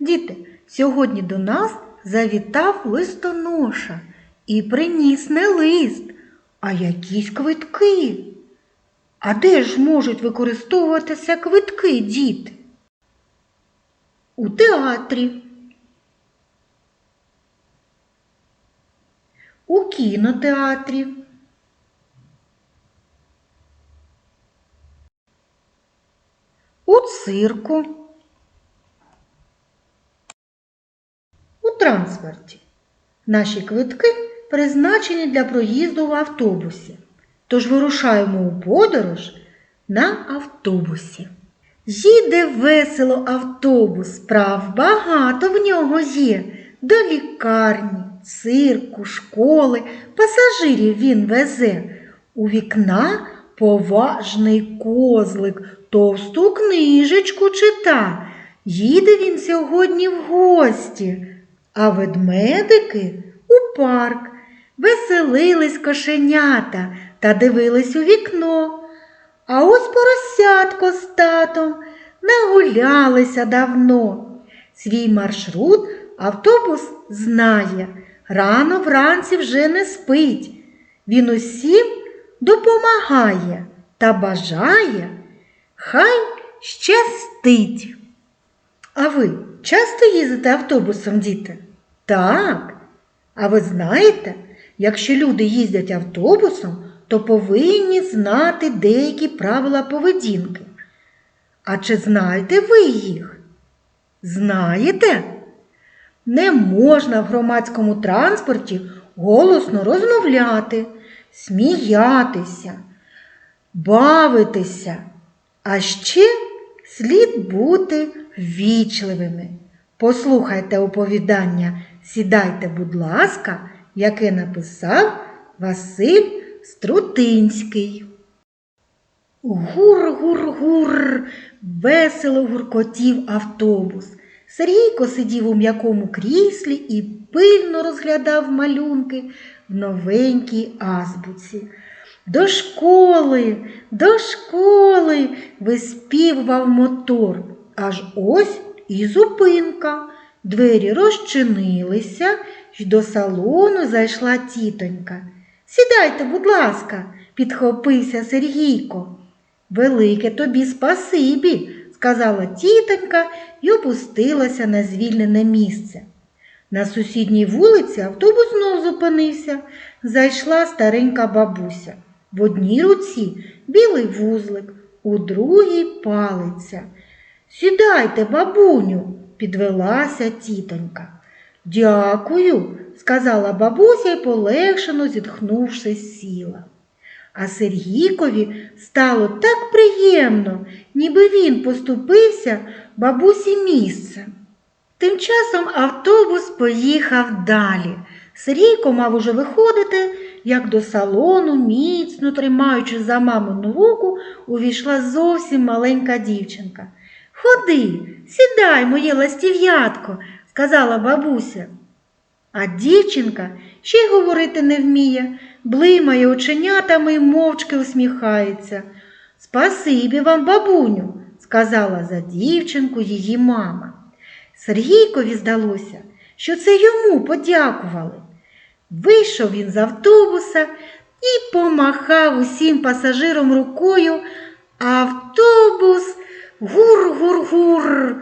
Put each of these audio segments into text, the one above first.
Діти, сьогодні до нас завітав листоноша і приніс не лист, а якісь квитки. А де ж можуть використовуватися квитки, діти? У театрі, у кінотеатрі, у цирку, транспорті. Наші квитки призначені для проїзду в автобусі. Тож вирушаємо у подорож на автобусі. Їде весело автобус, справ багато в нього є. До лікарні, цирку, школи, пасажирів він везе. У вікна поважний козлик, товсту книжечку чита. Їде він сьогодні в гості, а ведмедики у парк. Веселились кошенята та дивились у вікно. А ось поросятко з татом нагулялися давно. Свій маршрут автобус знає, рано вранці вже не спить. Він усім допомагає та бажає, хай щастить. А ви часто їздите автобусом, діти? Так. А ви знаєте, якщо люди їздять автобусом, то повинні знати деякі правила поведінки. А чи знаєте ви їх? Знаєте? Не можна в громадському транспорті голосно розмовляти, сміятися, бавитися, а ще слід бути ввічливими. Послухайте оповідання, сідайте, будь ласка, яке написав Василь Струтинський. Гур-гур-гур, весело гуркотів автобус. Сергійко сидів у м'якому кріслі і пильно розглядав малюнки в новенькій азбуці. До школи, до школи виспівував мотор. Аж ось і зупинка. Двері розчинилися, й до салону зайшла тітонька. Сідайте, будь ласка, підхопився Сергійко. Велике тобі спасибі, сказала тітонька й опустилася на звільнене місце. На сусідній вулиці автобус знов зупинився. Зайшла старенька бабуся. В одній руці білий вузлик, у другій палиця. Сідайте, бабуню, підвелася тітонька. Дякую, сказала бабуся і полегшено зітхнувши, сіла. А Сергійкові стало так приємно, ніби він поступився бабусі місце. Тим часом автобус поїхав далі. Сергійко мав уже виходити, як до салону, міцно тримаючи за мамину руку, увійшла зовсім маленька дівчинка. Ходи, сідай, моє ластів'ятко, сказала бабуся. А дівчинка ще й говорити не вміє, блимає оченятами й мовчки усміхається. Спасибі вам, бабуню, сказала за дівчинку її мама. Сергійкові здалося, що це йому подякували. Вийшов він з автобуса і помахав усім пасажирам рукою, автобус гур-гур-гур.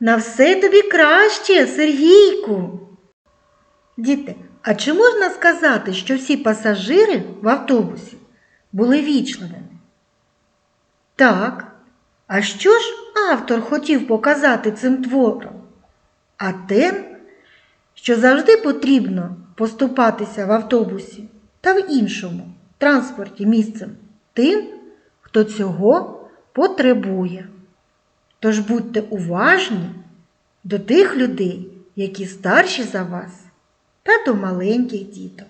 На все тобі краще, Сергійку. Діти, а чи можна сказати, що всі пасажири в автобусі були вічливими? Так. А що ж автор хотів показати цим твором? А те, що завжди потрібно поступатися в автобусі та в іншому транспорті місцем тим, хто цього потребує. Тож будьте уважні до тих людей, які старші за вас, та до маленьких діток.